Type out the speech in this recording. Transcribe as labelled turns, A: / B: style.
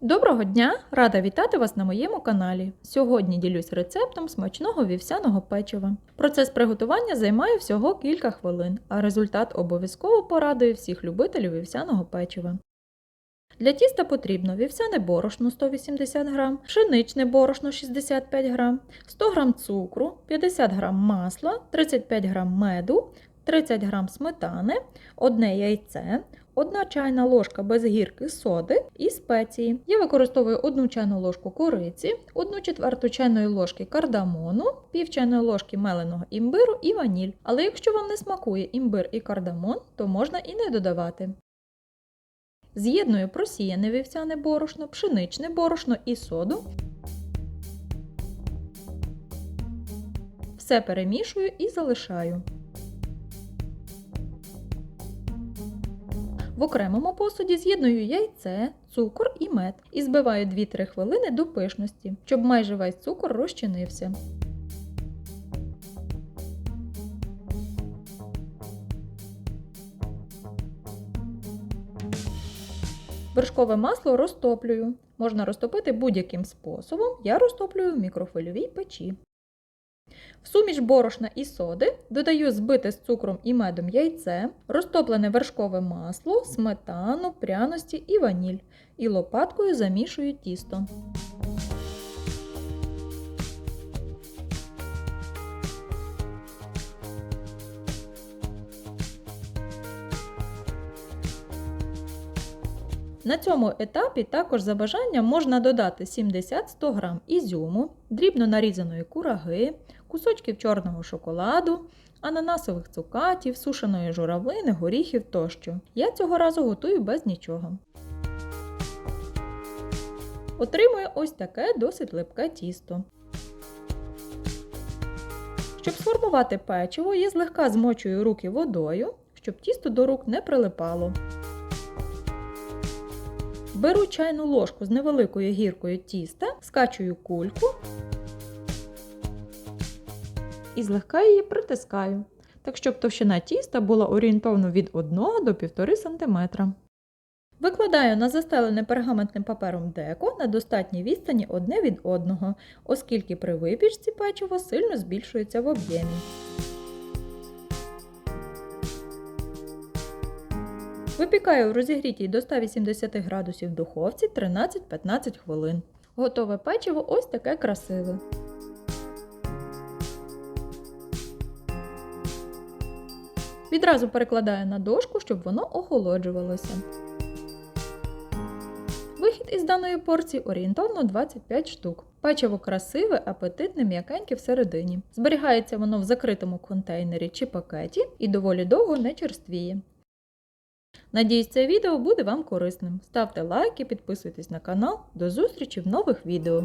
A: Доброго дня! Рада вітати вас на моєму каналі. Сьогодні ділюсь рецептом смачного вівсяного печива. Процес приготування займає всього кілька хвилин, а результат обов'язково порадує всіх любителів вівсяного печива. Для тіста потрібно вівсяне борошно 180 г, пшеничне борошно 65 г, 100 г цукру, 50 г масла, 35 г меду, 30 г сметани, одне яйце, 1 чайна ложка без гірки соди і спеції. Я використовую 1 чайну ложку кориці, 1 четверту чайної ложки кардамону, пів чайної ложки меленого імбиру і ваніль. Але якщо вам не смакує імбир і кардамон, то можна і не додавати. З'єдную просіяне вівсяне борошно, пшеничне борошно і соду. Все перемішую і залишаю. В окремому посуді з'єдную яйце, цукор і мед і збиваю 2-3 хвилини до пишності, щоб майже весь цукор розчинився. Вершкове масло розтоплюю. Можна розтопити будь-яким способом. Я розтоплюю в мікрохвильовій печі. В суміш борошна і соди додаю збите з цукром і медом яйце, розтоплене вершкове масло, сметану, пряності і ваніль. І лопаткою замішую тісто. На цьому етапі також за бажанням можна додати 70-100 г ізюму, дрібно нарізаної кураги, кусочків чорного шоколаду, ананасових цукатів, сушеної журавлини, горіхів тощо. Я цього разу готую без нічого. Отримую ось таке досить липке тісто. Щоб сформувати печиво, я злегка змочую руки водою, щоб тісто до рук не прилипало. Беру чайну ложку з невеликою гіркою тіста, скачую кульку і злегка її притискаю, так щоб товщина тіста була орієнтовно від 1 до 1,5 см. Викладаю на застелене пергаментним папером деко на достатній відстані одне від одного, оскільки при випічці печиво сильно збільшується в об'ємі. Випікаю в розігрітій до 180 градусів духовці 13-15 хвилин. Готове печиво ось таке красиве. Відразу перекладаю на дошку, щоб воно охолоджувалося. Вихід із даної порції орієнтовно 25 штук. Печиво красиве, апетитне, м'якеньке всередині. Зберігається воно в закритому контейнері чи пакеті і доволі довго не черствіє. Надіюсь, це відео буде вам корисним. Ставте лайки, підписуйтесь на канал. До зустрічі в нових відео!